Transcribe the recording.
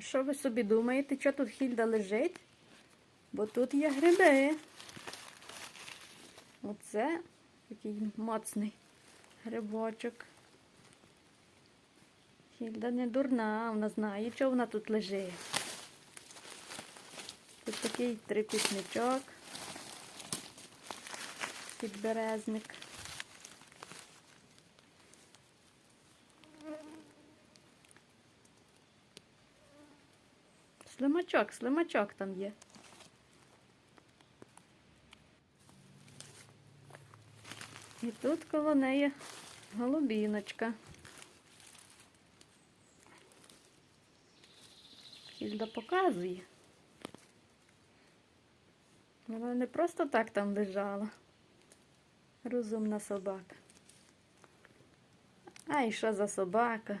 Що ви собі думаєте, що тут Хільда лежить? Бо тут є гриби. Оце такий моцний грибочок. Хільда не дурна, вона знає, що вона тут лежить. Тут такий трикутничок. Підберезник. Слимачок, слимачок там є. І тут коло неї голубіночка. Хільда показує. Вона не просто так там лежала. Розумна собака. А і що за собака?